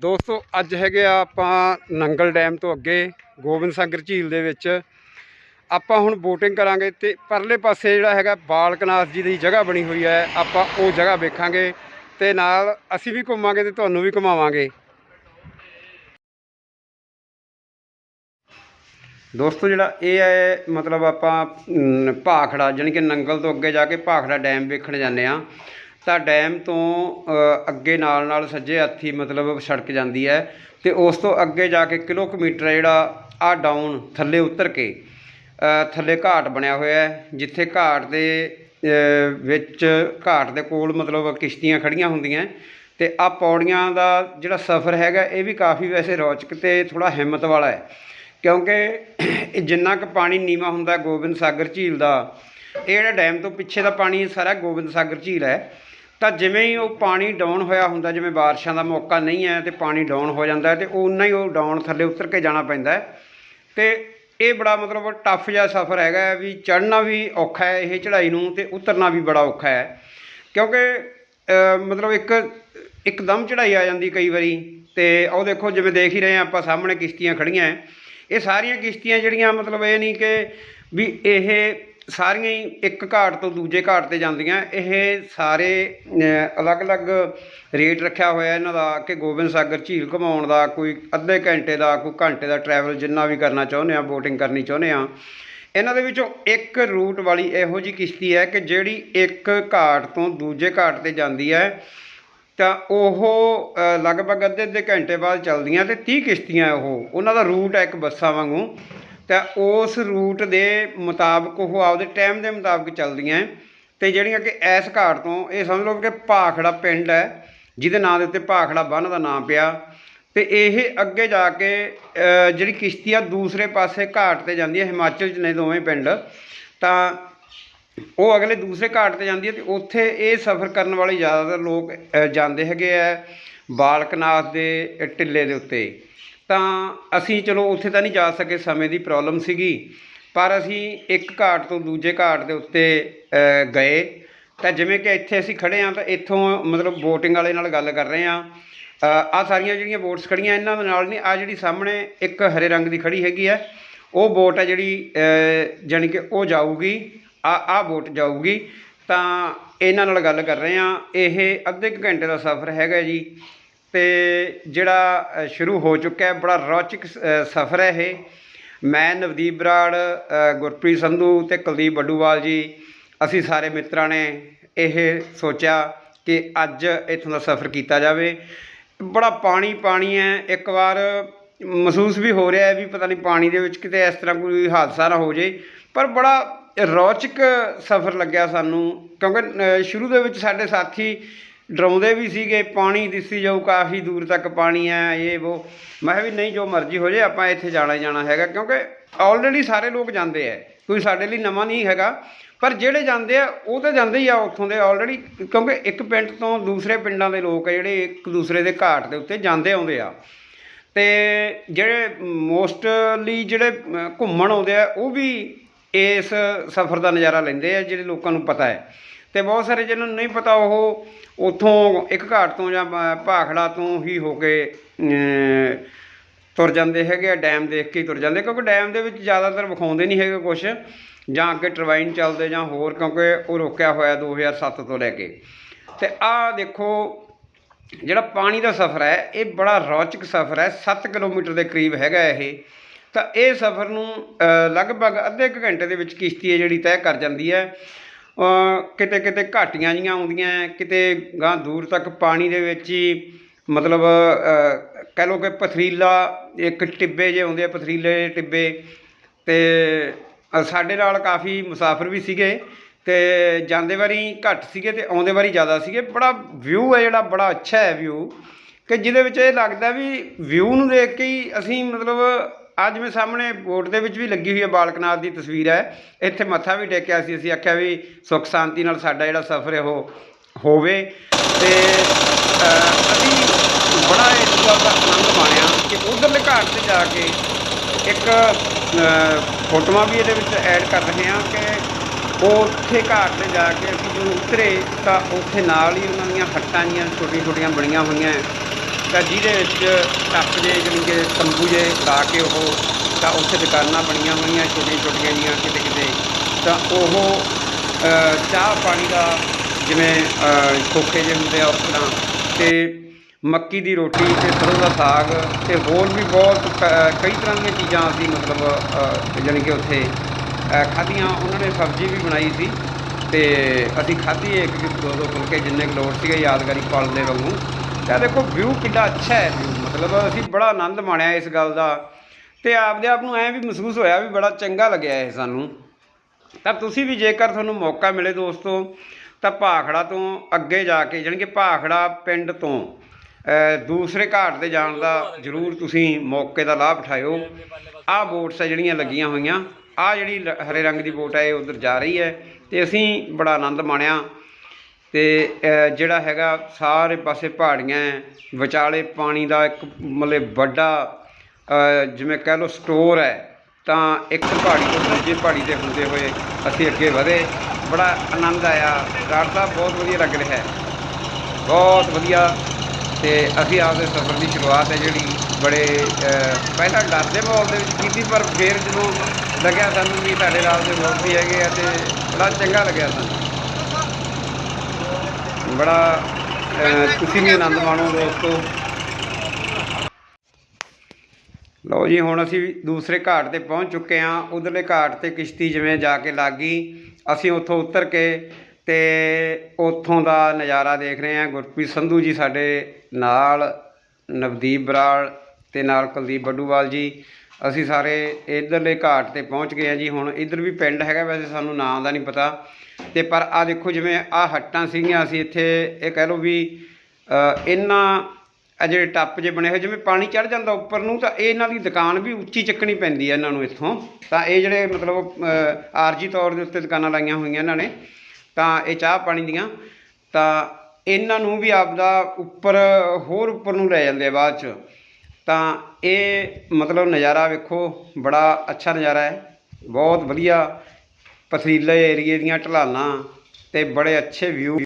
ਦੋਸਤੋ, ਅੱਜ ਹੈਗੇ ਆ ਆਪਾਂ ਨੰਗਲ ਡੈਮ ਤੋਂ ਅੱਗੇ, ਗੋਬਿੰਦ ਸਾਗਰ ਝੀਲ ਦੇ ਵਿੱਚ। ਆਪਾਂ ਹੁਣ ਬੋਟਿੰਗ ਕਰਾਂਗੇ ਤੇ ਪਰਲੇ ਪਾਸੇ ਜਿਹੜਾ ਹੈਗਾ ਬਾਲਕਨਾਥ ਜੀ ਦੀ ਜਗ੍ਹਾ ਬਣੀ ਹੋਈ ਹੈ, ਆਪਾਂ ਉਹ ਜਗ੍ਹਾ ਵੇਖਾਂਗੇ ਤੇ ਨਾਲ ਅਸੀਂ ਵੀ ਘੁੰਮਾਂਗੇ ਤੇ ਤੁਹਾਨੂੰ ਵੀ ਘੁਮਾਵਾਂਗੇ। ਦੋਸਤੋ, ਜਿਹੜਾ ਇਹ ਹੈ, ਮਤਲਬ ਆਪਾਂ ਭਾਖੜਾ, ਜਾਣੀ ਕਿ ਨੰਗਲ ਤੋਂ ਅੱਗੇ ਜਾ ਕੇ ਭਾਖੜਾ ਡੈਮ ਵੇਖਣ ਜਾਂਦੇ ਆ ਤਾਂ ਡੈਮ ਤੋਂ ਅੱਗੇ ਨਾਲ ਨਾਲ ਸੱਜੇ ਹੱਥੀ ਮਤਲਬ ਸੜਕ ਜਾਂਦੀ ਹੈ ਤੇ ਉਸ ਤੋਂ ਅੱਗੇ ਜਾ ਕੇ ਕਿਲੋਮੀਟਰ ਹੈ ਜਿਹੜਾ ਆ ਡਾਊਨ ਥੱਲੇ ਉਤਰ ਕੇ ਥੱਲੇ ਘਾਟ ਬਣਿਆ ਹੋਇਆ ਹੈ, ਜਿੱਥੇ ਘਾਟ ਦੇ ਵਿੱਚ ਘਾਟ ਦੇ ਕੋਲ ਮਤਲਬ ਕਿਸ਼ਤੀਆਂ ਖੜੀਆਂ ਹੁੰਦੀਆਂ ਤੇ ਆ ਪੌੜੀਆਂ ਦਾ ਜਿਹੜਾ ਸਫ਼ਰ ਹੈਗਾ ਇਹ ਵੀ ਕਾਫੀ ਵੈਸੇ ਰੌਚਕ ਤੇ ਥੋੜਾ ਹਿੰਮਤ ਵਾਲਾ ਹੈ। ਕਿਉਂਕਿ ਜਿੰਨਾ ਕੁ ਪਾਣੀ ਨੀਵਾ ਹੁੰਦਾ ਗੋਬਿੰਦ ਸਾਗਰ ਝੀਲ ਦਾ ਇਹ ਜਿਹੜਾ ਡੈਮ ਤੋਂ ਪਿੱਛੇ ਦਾ ਪਾਣੀ ਸਾਰਾ ਗੋਬਿੰਦ ਸਾਗਰ ਝੀਲ ਹੈ। ਤਾਂ ਜਿਵੇਂ ਹੀ ਉਹ ਪਾਣੀ ਡਾਊਨ ਹੋਇਆ ਹੁੰਦਾ, ਜਿਵੇਂ ਬਾਰਿਸ਼ਾਂ ਦਾ ਮੌਕਾ ਨਹੀਂ ਹੈ ਤੇ ਪਾਣੀ ਡਾਊਨ ਹੋ ਜਾਂਦਾ ਹੈ ਤੇ ਉਨਾ ਹੀ ਉਹ ਡਾਊਨ ਥੱਲੇ ਉਤਰ ਕੇ ਜਾਣਾ ਪੈਂਦਾ ਹੈ। ਤੇ ਇਹ ਬੜਾ ਮਤਲਬ ਟਫ ਜਿਹਾ ਸਫ਼ਰ ਹੈਗਾ ਹੈ ਵੀ ਚੜ੍ਹਨਾ ਵੀ ਔਖਾ ਹੈ ਇਹ ਚੜ੍ਹਾਈ ਨੂੰ ਤੇ ਉਤਰਨਾ ਵੀ ਬੜਾ ਔਖਾ ਹੈ। ਕਿਉਂਕਿ ਮਤਲਬ ਇੱਕ, ਇੱਕਦਮ ਚੜ੍ਹਾਈ ਆ ਜਾਂਦੀ ਕਈ ਵਾਰੀ ਤੇ ਉਹ ਦੇਖੋ ਜਿਵੇਂ ਦੇਖ ਹੀ ਰਹੇ ਹਾਂ ਆਪਾਂ ਸਾਹਮਣੇ ਕਿਸ਼ਤੀਆਂ ਖੜੀਆਂ ਹੈ। ਇਹ ਸਾਰੀਆਂ ਕਿਸ਼ਤੀਆਂ ਜਿਹੜੀਆਂ ਮਤਲਬ ਇਹ ਨਹੀਂ ਕਿ ਵੀ ਇਹ ਸਾਰੀਆਂ ਹੀ ਇੱਕ ਘਾਟ ਤੋਂ ਦੂਜੇ ਘਾਟ ਤੇ ਜਾਂਦੀਆਂ। ਇਹ ਸਾਰੇ ਅਲੱਗ-ਅਲੱਗ ਰੇਟ ਰੱਖਿਆ ਹੋਇਆ ਇਹਨਾਂ ਦਾ ਕਿ ਗੋਬਿੰਦ ਸਾਗਰ ਝੀਲ ਘੁਮਾਉਣ ਦਾ, ਕੋਈ ਅੱਧੇ ਘੰਟੇ ਦਾ, ਕੋਈ ਘੰਟੇ ਦਾ ਟਰੈਵਲ ਜਿੰਨਾ ਵੀ ਕਰਨਾ ਚਾਹੁੰਦੇ ਆ ਬੋਟਿੰਗ ਕਰਨੀ ਚਾਹੁੰਦੇ ਆ। ਇਹਨਾਂ ਦੇ ਵਿੱਚੋਂ ਇੱਕ ਰੂਟ ਵਾਲੀ ਇਹੋ ਜੀ ਕਿਸ਼ਤੀ ਹੈ ਕਿ ਜਿਹੜੀ ਇੱਕ ਘਾਟ ਤੋਂ ਦੂਜੇ ਘਾਟ ਤੇ ਜਾਂਦੀ ਹੈ। ਤਾਂ ਉਹ ਲਗਭਗ ਅੱਧੇ ਅੱਧੇ ਘੰਟੇ ਬਾਅਦ ਚੱਲਦੀਆਂ ਤੇ 30 ਕਿਸ਼ਤੀਆਂ ਉਹ, ਉਹਨਾਂ ਦਾ ਰੂਟ ਹੈ ਇੱਕ ਬੱਸਾਂ ਵਾਂਗੂ। ਤਾਂ ਉਸ ਰੂਟ ਦੇ ਮੁਤਾਬਕ ਉਹ ਆਪਦੇ ਟਾਈਮ ਦੇ ਮੁਤਾਬਕ ਚੱਲਦੀਆਂ ਹੈ ਤੇ ਜਿਹੜੀਆਂ ਕਿ ਐਸ ਘਾਟ ਤੋਂ ਇਹ ਸਮਝ ਲਓ ਕਿ ਭਾਖੜਾ ਪਿੰਡ ਹੈ, ਜਿਹਦੇ ਨਾਂ ਦੇ ਉੱਤੇ ਭਾਖੜਾ ਬੰਨ ਦਾ ਨਾਮ ਪਿਆ ਤੇ ਇਹ ਅੱਗੇ ਜਾ ਕੇ ਜਿਹੜੀ ਕਿਸ਼ਤੀ ਆ ਦੂਸਰੇ ਪਾਸੇ ਘਾਟ ਤੇ ਜਾਂਦੀ ਹੈ, ਹਿਮਾਚਲ 'ਚ ਨੇ ਦੋਵੇਂ ਪਿੰਡ, ਤਾਂ ਉਹ ਅਗਲੇ ਦੂਸਰੇ ਘਾਟ ਤੇ ਜਾਂਦੀ ਹੈ ਤੇ ਉੱਥੇ ਇਹ ਸਫ਼ਰ ਕਰਨ ਵਾਲੇ ਜ਼ਿਆਦਾਤਰ ਲੋਕ ਜਾਂਦੇ ਹੈਗੇ ਆ ਬਾਲਕਨਾਥ ਦੇ ਟਿੱਲੇ ਦੇ ਉੱਤੇ। ਤਾਂ ਅਸੀਂ ਚਲੋ ਉੱਥੇ ਤਾਂ ਨਹੀਂ ਜਾ ਸਕੇ ਸਮੇਂ ਦੀ ਪ੍ਰੋਬਲਮ ਸੀਗੀ। ਪਰ ਅਸੀਂ ਇੱਕ ਘਾਟ ਤੋਂ ਦੂਜੇ ਘਾਟ ਦੇ ਉੱਤੇ ਗਏ। ਤਾਂ ਜਿਵੇਂ ਕਿ ਇੱਥੇ ਅਸੀਂ ਖੜੇ ਹਾਂ ਤਾਂ ਇੱਥੋਂ ਮਤਲਬ ਬੋਟਿੰਗ ਵਾਲੇ ਨਾਲ ਗੱਲ ਕਰ ਰਹੇ ਹਾਂ। ਆ ਸਾਰੀਆਂ ਜਿਹੜੀਆਂ ਬੋਟਸ ਖੜੀਆਂ ਇਹਨਾਂ ਦੇ ਨਾਲ ਨਹੀਂ ਆ ਜਿਹੜੀ ਸਾਹਮਣੇ ਇੱਕ ਹਰੇ ਰੰਗ ਦੀ ਖੜੀ ਹੈਗੀ ਹੈ ਉਹ ਬੋਟ ਹੈ ਜਿਹੜੀ ਅ, ਜਾਣੀ ਕਿ ਉਹ ਜਾਊਗੀ ਆ ਆ ਬੋਟ ਜਾਊਗੀ। ਤਾਂ ਇਹਨਾਂ ਨਾਲ ਗੱਲ ਕਰ ਰਹੇ ਹਾਂ। ਇਹ ਅੱਧੇ ਕੁ ਘੰਟੇ ਦਾ ਸਫ਼ਰ ਹੈਗਾ ਜੀ। ਤੇ ਜਿਹੜਾ ਸ਼ੁਰੂ ਹੋ ਚੁੱਕਾ ਹੈ, ਬੜਾ ਰੌਚਕ ਸਫ਼ਰ ਹੈ ਇਹ। ਮੈਂ ਨਵਦੀਪ ਬਰਾੜ ਗੁਰਪ੍ਰੀਤ ਸੰਧੂ ਤੇ ਕੁਲਦੀਪ ਬੱਡੂਵਾਲ ਜੀ, ਅਸੀਂ ਸਾਰੇ ਮਿੱਤਰਾਂ ਨੇ ਇਹ ਸੋਚਿਆ ਕਿ ਅੱਜ ਇੱਥੋਂ ਦਾ ਸਫ਼ਰ ਕੀਤਾ ਜਾਵੇ। ਬੜਾ ਪਾਣੀ ਪਾਣੀ ਹੈ। ਇੱਕ ਵਾਰ ਮਹਿਸੂਸ ਵੀ ਹੋ ਰਿਹਾ ਹੈ ਵੀ ਪਤਾ ਨਹੀਂ ਪਾਣੀ ਦੇ ਵਿੱਚ ਕਿਤੇ ਇਸ ਤਰ੍ਹਾਂ ਕੋਈ ਹਾਦਸਾ ਨਾ ਹੋ ਜੇ ਪਰ ਬੜਾ ਰੌਚਕ ਸਫ਼ਰ ਲੱਗਿਆ ਸਾਨੂੰ, ਕਿਉਂਕਿ ਸ਼ੁਰੂ ਦੇ ਵਿੱਚ ਸਾਡੇ ਸਾਥੀ ਡਰਾਉਂਦੇ ਵੀ ਸੀਗੇ, ਪਾਣੀ ਦਿਸੀ ਜਾਊ, ਕਾਫੀ ਦੂਰ ਤੱਕ ਪਾਣੀ ਹੈ, ਇਹ ਉਹ ਮੈਂ ਕਿਹਾ ਵੀ ਨਹੀਂ, ਜੋ ਮਰਜ਼ੀ ਹੋ ਜੇ, ਆਪਾਂ ਇੱਥੇ ਜਾਣਾ ਹੀ ਜਾਣਾ ਹੈਗਾ, ਕਿਉਂਕਿ ਆਲਰੇਡੀ ਸਾਰੇ ਲੋਕ ਜਾਂਦੇ ਆ, ਕੋਈ ਸਾਡੇ ਲਈ ਨਵਾਂ ਨਹੀਂ ਹੈਗਾ। ਪਰ ਜਿਹੜੇ ਜਾਂਦੇ ਆ, ਉਹ ਤਾਂ ਜਾਂਦੇ ਹੀ ਆ ਉੱਥੋਂ ਦੇ ਆਲਰੇਡੀ ਕਿਉਂਕਿ ਇੱਕ ਪਿੰਡ ਤੋਂ ਦੂਸਰੇ ਪਿੰਡਾਂ ਦੇ ਲੋਕ ਆ ਜਿਹੜੇ ਇੱਕ ਦੂਸਰੇ ਦੇ ਘਾਟ ਦੇ ਉੱਤੇ ਜਾਂਦੇ ਆਉਂਦੇ ਆ। ਤੇ ਜਿਹੜੇ ਮੋਸਟਲੀ ਜਿਹੜੇ ਘੁੰਮਣ ਆਉਂਦੇ ਆ, ਉਹ ਵੀ ਇਸ ਸਫ਼ਰ ਦਾ ਨਜ਼ਾਰਾ ਲੈਂਦੇ ਆ, ਜਿਹੜੇ ਲੋਕਾਂ ਨੂੰ ਪਤਾ ਹੈ। ਤੇ ਬਹੁਤ ਸਾਰੇ ਜਿਹਨਾਂ ਨੂੰ ਨਹੀਂ ਪਤਾ ਉਹ ਉੱਥੋਂ ਇੱਕ ਘਾਟ ਤੋਂ ਜਾਂ ਭਾਖੜਾ ਤੋਂ ਹੀ ਹੋ ਕੇ ਤੁਰ ਜਾਂਦੇ ਹੈਗੇ ਆ, ਡੈਮ ਦੇਖ ਕੇ ਹੀ ਤੁਰ ਜਾਂਦੇ, ਕਿਉਂਕਿ ਡੈਮ ਦੇ ਵਿੱਚ ਜ਼ਿਆਦਾਤਰ ਵਿਖਾਉਂਦੇ ਨਹੀਂ ਹੈਗੇ ਕੁਝ ਜਾਂ ਅੱਗੇ ਟਰਬਾਈਨ ਚੱਲਦੇ ਜਾਂ ਹੋਰ, ਕਿਉਂਕਿ ਉਹ ਰੋਕਿਆ ਹੋਇਆ 2007 ਤੋਂ ਲੈ ਕੇ। ਤੇ ਆਹ ਦੇਖੋ, ਜਿਹੜਾ ਪਾਣੀ ਦਾ ਸਫ਼ਰ ਹੈ, ਇਹ ਬੜਾ ਰੌਚਕ ਸਫ਼ਰ ਹੈ 7 ਕਿਲੋਮੀਟਰ ਦੇ ਕਰੀਬ ਹੈਗਾ ਇਹ। ਤਾਂ ਇਹ ਸਫ਼ਰ ਨੂੰ ਲਗਭਗ ਅੱਧੇ ਕੁ ਘੰਟੇ ਦੇ ਵਿੱਚ ਕਿਸ਼ਤੀ ਹੈ ਜਿਹੜੀ ਤੈਅ ਕਰ ਜਾਂਦੀ ਹੈ। ਕਿਤੇ ਕਿਤੇ ਘਾਟੀਆਂ ਜਿਹੀਆਂ ਆਉਂਦੀਆਂ ਕਿਤੇ ਗਾਂ ਦੂਰ ਤੱਕ ਪਾਣੀ ਦੇ ਵਿੱਚ ਹੀ ਮਤਲਬ ਕਹਿ ਲਓ ਕਿ ਪਥਰੀਲਾ, ਇੱਕ ਟਿੱਬੇ ਜਿਹੇ ਆਉਂਦੇ ਆ ਪਥਰੀਲੇ ਟਿੱਬੇ ਅਤੇ ਸਾਡੇ ਨਾਲ ਕਾਫੀ ਮੁਸਾਫਰ ਵੀ ਸੀਗੇ ਅਤੇ ਜਾਂਦੇ ਵਾਰੀ ਘੱਟ ਸੀਗੇ ਅਤੇ ਆਉਂਦੇ ਵਾਰੀ ਜ਼ਿਆਦਾ ਸੀਗੇ। ਬੜਾ ਵਿਊ ਹੈ ਜਿਹੜਾ, ਬੜਾ ਅੱਛਾ ਹੈ ਵਿਊ ਕਿ ਜਿਹਦੇ ਵਿੱਚ ਇਹ ਲੱਗਦਾ ਵੀ ਵਿਊ ਨੂੰ ਦੇਖ ਕੇ ਹੀ ਅਸੀਂ ਮਤਲਬ ਅੱਜ ਜਿਵੇਂ ਸਾਹਮਣੇ ਬੋਰਡ ਦੇ ਵਿੱਚ ਵੀ ਲੱਗੀ ਹੋਈ ਹੈ ਬਾਲਕਨਾਥ ਦੀ ਤਸਵੀਰ ਹੈ, ਇੱਥੇ ਮੱਥਾ ਵੀ ਟੇਕਿਆ ਸੀ ਅਸੀਂ, ਆਖਿਆ ਵੀ ਸੁੱਖ ਸ਼ਾਂਤੀ ਨਾਲ ਸਾਡਾ ਜਿਹੜਾ ਸਫ਼ਰ ਹੈ ਉਹ ਹੋਵੇ ਤੇ ਅਸੀਂ ਬੜਾ ਇਸ ਗੱਲ ਦਾ ਆਨੰਦ ਮਾਣਿਆ ਕਿ ਉਧਰਲੇ ਘਾਟ ਤੇ ਜਾ ਕੇ ਇੱਕ ਫੋਟੋਆਂ ਵੀ ਇਹਦੇ ਵਿੱਚ ਐਡ ਕਰ ਰਹੇ ਹਾਂ ਕਿ ਉਹ ਉੱਥੇ ਘਾਟ ਤੇ ਜਾ ਕੇ ਅਸੀਂ ਜਦੋਂ ਉਤਰੇ ਤਾਂ ਉੱਥੇ ਨਾਲ ਹੀ ਉਹਨਾਂ ਦੀਆਂ ਹੱਟਾਂ ਜੀਆਂ ਛੋਟੀਆਂ ਛੋਟੀਆਂ ਬਣੀਆਂ ਹੋਈਆਂ ਤਾਂ ਜਿਹਦੇ ਵਿੱਚ ਟੱਪ ਜੇ ਜਾਣੀ ਕਿ ਤੰਬੂ ਜੇ ਲਾ ਕੇ ਉਹ ਤਾਂ ਉੱਥੇ ਦੁਕਾਨਾਂ ਬਣੀਆਂ ਹੋਈਆਂ ਛੋਟੀਆਂ ਛੋਟੀਆਂ ਜੀਆਂ ਕਿਤੇ ਕਿਤੇ। ਤਾਂ ਉਹ ਚਾਹ ਪਾਣੀ ਦਾ ਜਿਵੇਂ ਅ, ਖੋਖੇ ਜਿਹੇ ਹੁੰਦੇ ਆ ਉਸ ਤਰ੍ਹਾਂ। ਤੇ ਮੱਕੀ ਦੀ ਰੋਟੀ ਤੇ ਸਰੋਂ ਦਾ ਸਾਗ ਤੇ ਹੋਰ ਵੀ ਬਹੁਤ ਕ- ਕਈ ਤਰ੍ਹਾਂ ਦੀਆਂ ਚੀਜ਼ਾਂ ਅਸੀਂ ਮਤਲਬ ਅ, ਜਾਣੀ ਕਿ ਉੱਥੇ ਖਾਧੀਆਂ। ਉਹਨਾਂ ਨੇ ਸਬਜ਼ੀ ਵੀ ਬਣਾਈ ਸੀ ਤੇ ਅਸੀਂ ਖਾਧੀ ਇੱਕ ਦੋ ਦੋ ਫੁਲਕੇ ਜਿੰਨੇ ਕੁ ਲੋੜ ਸੀਗੇ ਯਾਦਗਾਰੀ ਪਲ ਦੇ ਵਾਂਗੂ। ਤਾਂ ਦੇਖੋ ਵਿਊ ਕਿੰਨਾ ਅੱਛਾ ਹੈ ਵਿਊ ਮਤਲਬ ਅਸੀਂ ਬੜਾ ਆਨੰਦ ਮਾਣਿਆ ਇਸ ਗੱਲ ਦਾ। ਤੇ ਆਪਦੇ ਆਪ ਨੂੰ ਐਂ ਵੀ ਮਹਿਸੂਸ ਹੋਇਆ ਵੀ ਬੜਾ ਚੰਗਾ ਲੱਗਿਆ ਇਹ ਸਾਨੂੰ। ਤਾਂ ਤੁਸੀਂ ਵੀ ਜੇਕਰ ਤੁਹਾਨੂੰ ਮੌਕਾ ਮਿਲੇ ਦੋਸਤੋ, ਤਾਂ ਭਾਖੜਾ ਤੋਂ ਅੱਗੇ ਜਾ ਕੇ, ਜਾਣੀ ਕਿ ਭਾਖੜਾ ਪਿੰਡ ਤੋਂ ਦੂਸਰੇ ਘਾਟ ਤੇ ਜਾਣ ਦਾ ਜ਼ਰੂਰ ਤੁਸੀਂ ਮੌਕੇ ਦਾ ਲਾਭ ਉਠਾਇਓ। ਆਹ ਬੋਟਸ ਹੈ ਜਿਹੜੀਆਂ ਲੱਗੀਆਂ ਹੋਈਆਂ ਆਹ ਜਿਹੜੀ ਹਰੇ ਰੰਗ ਦੀ ਬੋਟ ਹੈ ਇਹ ਉਧਰ ਜਾ ਰਹੀ ਹੈ। ਤੇ ਅਸੀਂ ਬੜਾ ਆਨੰਦ ਮਾਣਿਆ। ਅਤੇ ਜਿਹੜਾ ਹੈਗਾ ਸਾਰੇ ਪਾਸੇ ਪਹਾੜੀਆਂ ਵਿਚਾਲੇ ਪਾਣੀ ਦਾ ਇੱਕ ਮਤਲਬ ਵੱਡਾ ਜਿਵੇਂ ਕਹਿ ਲਓ ਸਟੋਰ ਹੈ, ਤਾਂ ਇੱਕ ਪਹਾੜੀ ਤੋਂ ਦੂਜੀ ਪਹਾੜੀ ਤੇ ਹੁੰਦੇ ਹੋਏ ਅਸੀਂ ਅੱਗੇ ਵਧੇ। ਬੜਾ ਆਨੰਦ ਆਇਆ। ਡਾਕਟਰ ਸਾਹਿਬ ਬਹੁਤ ਵਧੀਆ ਲੱਗ ਰਿਹਾ ਹੈ। ਬਹੁਤ ਵਧੀਆ। ਤੇ ਅਸੀਂ ਆਪਦੇ ਸਫ਼ਰ ਦੀ ਸ਼ੁਰੂਆਤ ਹੈ ਜਿਹੜੀ ਬੜੇ ਪਹਿਲਾਂ ਡਰ ਦੇ ਮਾਹੌਲ ਦੇ ਵਿੱਚ ਕੀਤੀ, ਪਰ ਫਿਰ ਜਦੋਂ ਲੱਗਿਆ ਸਾਨੂੰ ਵੀ ਤੁਹਾਡੇ ਨਾਲ ਦੇ ਲੋਕ ਵੀ ਹੈਗੇ ਆ ਤੇ ਬੜਾ ਚੰਗਾ ਲੱਗਿਆ ਸਾਨੂੰ। ਬੜਾ ਅ, ਤੁਸੀਂ ਵੀ ਆਨੰਦ ਮਾਣੋ ਦੋਸਤੋ। ਲਓ ਜੀ ਹੁਣ ਅਸੀਂ ਦੂਸਰੇ ਘਾਟ ਤੇ ਪਹੁੰਚ ਚੁੱਕੇ ਹਾਂ। ਉਧਰਲੇ ਘਾਟ ਤੇ ਕਿਸ਼ਤੀ ਜਿਵੇਂ ਜਾ ਕੇ ਲੱਗ ਅਸੀਂ ਉੱਥੋਂ ਉਤਰ ਕੇ ਤੇ ਉੱਥੋਂ ਦਾ ਨਜ਼ਾਰਾ ਦੇਖ ਰਹੇ ਹਾਂ। ਗੁਰਪ੍ਰੀਤ ਸੰਧੂ ਜੀ ਸਾਡੇ ਨਾਲ ਨਵਦੀਪ ਬਰਾੜ ਤੇ ਨਾਲ ਕੁਲਦੀਪ ਬੱਡੂਵਾਲ ਜੀ। ਅਸੀਂ ਸਾਰੇ ਇਧਰਲੇ ਘਾਟ ਤੇ ਪਹੁੰਚ ਗਏ ਹਾਂ ਜੀ। ਹੁਣ ਇਧਰ ਵੀ ਪਿੰਡ ਹੈਗਾ, ਵੈਸੇ ਸਾਨੂੰ ਨਾਂ ਦਾ ਨਹੀਂ ਪਤਾ। ਤੇ ਪਰ ਆ ਦੇਖੋ ਜਿਵੇਂ ਆ ਹੱਟਾਂ ਸੀਗੀਆਂ, ਅਸੀਂ ਇੱਥੇ ਇਹ ਕਹਿ ਲਓ ਵੀ ਇਹਨਾਂ ਆ ਜਿਹੜੇ ਟੱਪ ਜੇ ਬਣੇ ਹੋਏ, ਜਿਵੇਂ ਪਾਣੀ ਚੜ ਜਾਂਦਾ ਉੱਪਰ ਨੂੰ, ਤਾਂ ਇਹ ਇਹਨਾਂ ਦੀ ਦੁਕਾਨ ਵੀ ਉੱਚੀ ਚੱਕਣੀ ਪੈਂਦੀ ਹੈ ਇਹਨਾਂ ਨੂੰ ਇੱਥੋਂ। ਤਾਂ ਇਹ ਜਿਹੜੇ ਮਤਲਬ ਆਰਜੀ ਤੌਰ ਦੇ ਉੱਤੇ ਦੁਕਾਨਾਂ ਲਾਈਆਂ ਹੋਈਆਂ ਇਹਨਾਂ ਨੇ, ਤਾਂ ਇਹ ਚਾਹ ਪਾਣੀ ਦੀਆਂ। ਤਾਂ ਇਹਨਾਂ ਨੂੰ ਵੀ ਆਪਦਾ ਉੱਪਰ, ਹੋਰ ਉੱਪਰ ਨੂੰ ਲੈ ਜਾਂਦੇ ਆ ਬਾਅਦ ਚ। ਤਾਂ ਇਹ ਮਤਲਬ ਨਜ਼ਾਰਾ ਵੇਖੋ, ਬੜਾ ਅੱਛਾ ਨਜ਼ਾਰਾ ਹੈ। ਬਹੁਤ ਵਧੀਆ, ਪਥਰੀਲੇ ਏਰੀਏ ਦੀਆਂ ਢਲਾਨਾਂ ਅਤੇ ਬੜੇ ਅੱਛੇ ਵਿਊ